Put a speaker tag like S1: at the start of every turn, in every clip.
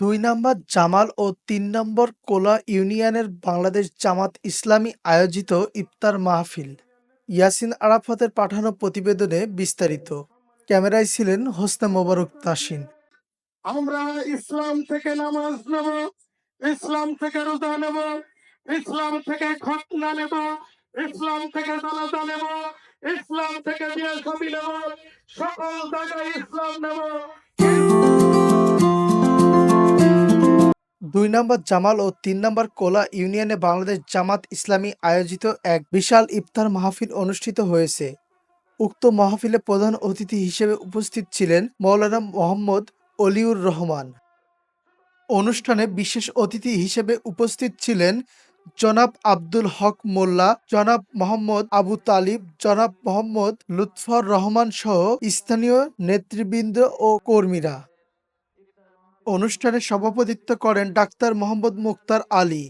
S1: দুই নম্বর জামাল ও তিন নম্বর কোলা ইউনিয়নের বাংলাদেশ জামাত ইসলামী আয়োজিত ইফতার মাহফিল ইয়াসিন আরাফাতের পাঠানো প্রতিবেদনে বিস্তারিত ক্যামেরায় ছিলেন হোসনে মোবারক তাসিন
S2: আমরা ইসলাম থেকে নামাজ নেব ইসলাম থেকে রোজা নেব ইসলাম থেকে খতনা নেব ইসলাম থেকে জানাজা নেব ইসলাম থেকে বিয়ে ছবি নেব সকল জায়গায় ইসলাম নেব
S1: দুই নম্বর জামাল ও তিন নম্বর কোলা ইউনিয়নে বাংলাদেশ জামাত ইসলামী আয়োজিত এক বিশাল ইফতার মাহফিল অনুষ্ঠিত হয়েছে উক্ত মাহফিলে প্রধান অতিথি হিসেবে উপস্থিত ছিলেন মৌলানা মোহাম্মদ অলিউর রহমান অনুষ্ঠানে বিশেষ অতিথি হিসেবে উপস্থিত ছিলেন জনাব আব্দুল হক মোল্লা জনাব মোহাম্মদ আবু তালিব জনাব মোহাম্মদ লুৎফর রহমান সহ স্থানীয় নেতৃবৃন্দ ও কর্মীরা অনুষ্ঠানে সভাপতিত্ব করেন ডাক্তার মোহাম্মদ মুক্তার আলী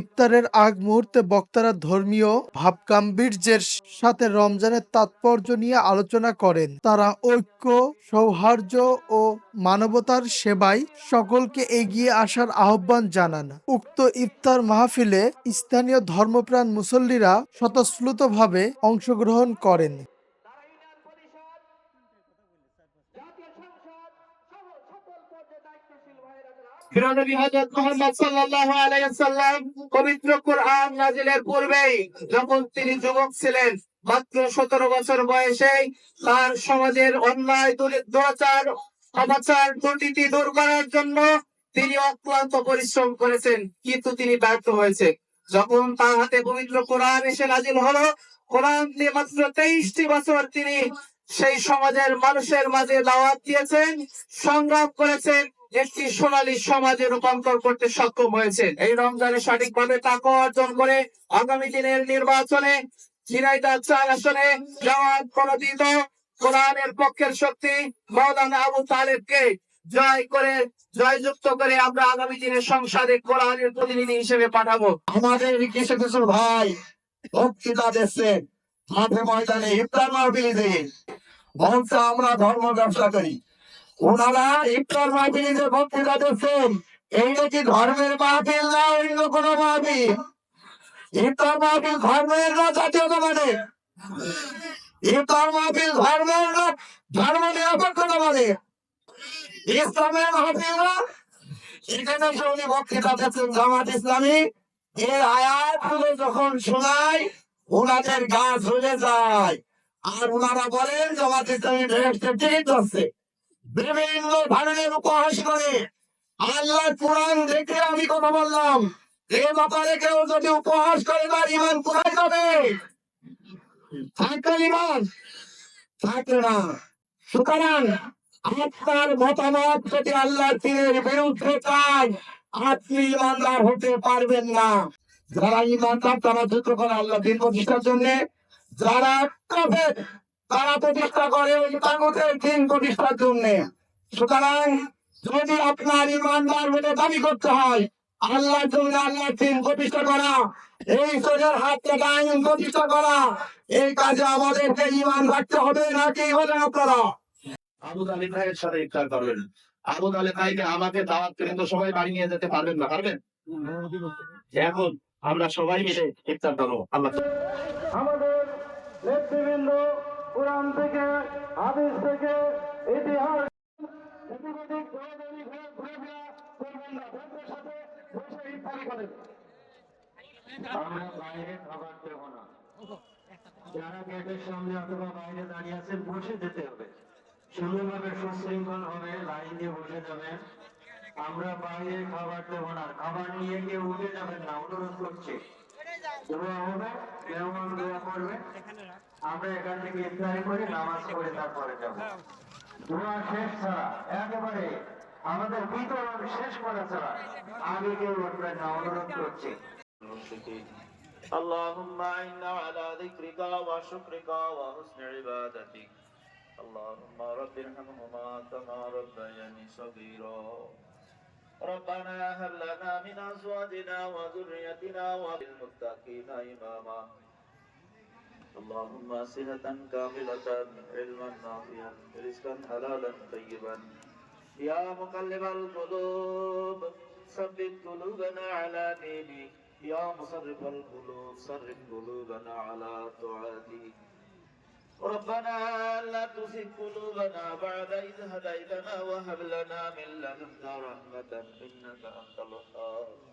S1: ইফতারের আগ মুহূর্তে বক্তারা ধর্মীয় ভাবগাম্ভীর্যের সাথে রমজানের তাৎপর্য নিয়ে আলোচনা করেন তারা ঐক্য সৌহার্য ও মানবতার সেবায় সকলকে এগিয়ে আসার আহ্বান জানান উক্ত ইফতার মাহফিলে স্থানীয় ধর্মপ্রাণ মুসল্লিরা স্বতঃস্ফূর্তভাবে অংশগ্রহণ করেন
S3: তিনি অক্লান্ত পরিশ্রম করেছেন কিন্তু তিনি ব্যর্থ হয়েছে যখন তার হাতে পবিত্র কোরআন এসে নাজিল হলো কোরআন দিয়ে মাত্র তেইশটি বছর তিনি সেই সমাজের মানুষের মাঝে দাওয়াত দিয়েছেন সংগ্রাম করেছেন একটি সোনালী সমাজে রূপান্তর করতে সক্ষম হয়েছেন এই রমজানে সঠিকভাবে টাকা অর্জন করে আগামী দিনের নির্বাচনে ঝিনাইদা চার আসনে জওয়ান প্রণোদিত কোরআনের পক্ষের শক্তি মৌলানা আবু তালেবকে জয় করে জয়যুক্ত করে আমরা আগামী দিনে সংসদে কোরআনের প্রতিনিধি হিসেবে পাঠাবো
S4: আমাদের কিছু কিছু ভাই বক্তৃতা দিচ্ছেন মাঠে ময়দানে ইফতার মাহবিলি দিয়ে বলতে আমরা ধর্ম ব্যবসা করি ওনারা ইফতার মাহফিলে যে বক্তৃতা দিচ্ছেন এইটা কি ধর্মের মাহফিল না অন্য কোনো মাহফিল ইফতার মাহফিল ধর্মের না জাতীয় মানে ইফতার মাহফিল ধর্মের না ধর্ম নিরপেক্ষ দোকানে ইসলামের মাহফিল না এখানে উনি বক্তৃতা দিচ্ছেন জামাত ইসলামী এর আয়াতগুলো যখন শোনায় ওনাদের গা ঝুলে যায় আর ওনারা বলেন জামাত ইসলামী ভেস্টে টিকিট ধরছে বিভিন্ন ধরনের উপহাস করে আল্লাহ পুরাণ দেখে আমি কথা বললাম এ ব্যাপারে কেউ যদি উপহাস করে তার ইমান কোথায় যাবে থাকলে ইমান থাকলে না সুতরাং আপনার মতামত যদি আল্লাহ পীরের বিরুদ্ধে চায় আপনি ইমানদার হতে পারবেন না যারা ইমানদার তারা যুদ্ধ করে আল্লাহ দীর্ঘ জন্য যারা কাফের তারা প্রতিষ্ঠা করে ওই তাগতের দিন প্রতিষ্ঠার জন্য সুতরাং যদি আপনার ইমানদার বলে দাবি করতে হয় আল্লাহ জন্য আল্লাহ দিন প্রতিষ্ঠা করা এই সোজের হাত থেকে আইন প্রতিষ্ঠা করা এই কাজে আমাদেরকে ইমান রাখতে হবে নাকি আপনারা
S5: আবু ভাইয়ের সাথে ইফতার করবেন আবু ভাইকে আমাকে দাওয়াত তো সবাই বাড়ি নিয়ে যেতে পারবেন না পারবেন এখন আমরা সবাই মিলে ইফতার করবো আল্লাহ
S6: আমাদের নেতৃবৃন্দ কোরআন থেকে আদেশ থেকে ইতিহাস
S7: আমরা বাইরে খাবার দেব না খাবার নিয়ে গিয়ে উঠে যাবেন না অনুরোধ করছি কেমন করবে আমরা এখান থেকে ইফতারি করে নামাজ পড়ে তারপরে যাব দোয়া শেষ ছাড়া একেবারে আমাদের বিতরণ শেষ করা ছাড়া আমি কেউ আপনার অনুরোধ করছি
S8: اللهم عنا على ذكرك وشكرك وحسن عبادتك اللهم رب ارحمهما كما ربياني صغيرا ربنا هب لنا من أزواجنا وذريتنا وبالمتقين إماما اللهم صحة كاملة علما نافعا رزقا حلالا طيبا يا مقلب القلوب ثبت قلوبنا على دينك يا مصرف القلوب صرف قلوبنا على طاعتك ربنا لا تزغ قلوبنا بعد إذ هديتنا وهب لنا من لدنك رحمة إنك أنت الوهاب